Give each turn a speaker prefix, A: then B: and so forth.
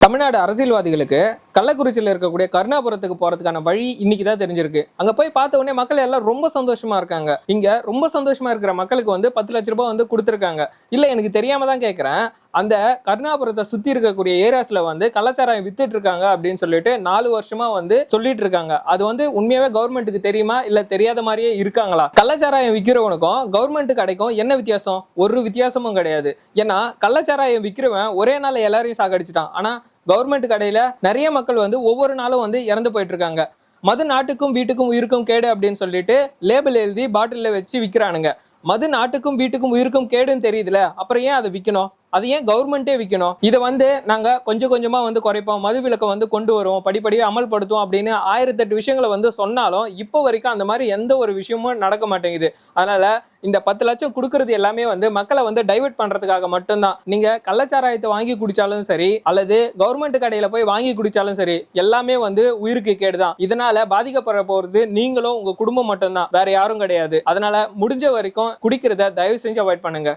A: தமிழ்நாடு அரசியல்வாதிகளுக்கு கள்ளக்குறிச்சியில் இருக்கக்கூடிய கருணாபுரத்துக்கு போகிறதுக்கான வழி இன்னைக்கு தான் தெரிஞ்சிருக்கு. அங்கே போய் பார்த்த உடனே மக்கள் எல்லாம் ரொம்ப சந்தோஷமாக இருக்காங்க. இங்கே ரொம்ப சந்தோஷமாக இருக்கிற மக்களுக்கு வந்து பத்து லட்ச ரூபாய் வந்து கொடுத்துருக்காங்க. இல்லை எனக்கு தெரியாமல் தான் கேட்குறேன் அந்த கருணாபுரத்தை சுற்றி இருக்கக்கூடிய ஏரியாஸில் வந்து கலாச்சாரம் வித்துட்டு இருக்காங்க அப்படின்னு சொல்லிட்டு நாலு வருஷமாக வந்து சொல்லிட்டு இருக்காங்க. அது வந்து உண்மையாகவே கவர்மெண்ட்டுக்கு தெரியுமா? இல்லை தெரியாத மாதிரியே இருக்காங்களா? கள்ளச்சாராயம் விற்கிறவனுக்கும் கவர்மெண்ட் கடைக்கும் என்ன வித்தியாசம்? ஒரு வித்தியாசமும் கிடையாது. ஏன்னா கள்ளச்சாராயம் விற்கிறவன் ஒரே நாள் எல்லாரையும் சாகடிச்சிட்டான். ஆனால் கவர்மெண்ட் கடையில நிறைய மக்கள் வந்து ஒவ்வொரு நாளும் வந்து இறந்து போயிட்டு இருக்காங்க மது நாட்டுக்கும் வீட்டுக்கும் உயிருக்கும் கேடு அப்படின்னு சொல்லிட்டு லேபிள் எழுதி பாட்டிலில் வச்சு விற்கிறானுங்க மது நாட்டுக்கும் வீட்டுக்கும் உயிருக்கும் கேடுன்னு தெரியுதுல. அப்புறம் ஏன் அதை விற்கணும் அது ஏன் கவர்மெண்ட்டே விற்கணும் இதை வந்து நாங்கள் கொஞ்சம் கொஞ்சமாக வந்து குறைப்போம். மது விலக்கை வந்து கொண்டு வருவோம். படிப்படியாக அமல்படுத்துவோம் அப்படின்னு ஆயிரத்தெட்டு விஷயங்களை வந்து சொன்னாலும் இப்போ வரைக்கும் அந்த மாதிரி எந்த ஒரு விஷயமும் நடக்க மாட்டேங்குது. அதனால் இந்த பத்து லட்சம் கொடுக்கறது எல்லாமே வந்து மக்களை வந்து டைவர்ட் பண்ணுறதுக்காக மட்டும்தான். நீங்கள் கள்ளச்சாராயத்தை வாங்கி குடித்தாலும் சரி அல்லது கவர்மெண்ட் கடையில் போய் வாங்கி குடித்தாலும் சரி எல்லாமே வந்து உயிருக்கு கேடுதான். இதனால் பாதிக்கப்பட போகிறது நீங்களும் உங்கள் குடும்பம் மட்டும்தான். வேற யாரும் கிடையாது. அதனால் முடிஞ்ச வரைக்கும் குடிக்கிறத தயவு செஞ்சு அவாய்ட் பண்ணுங்க.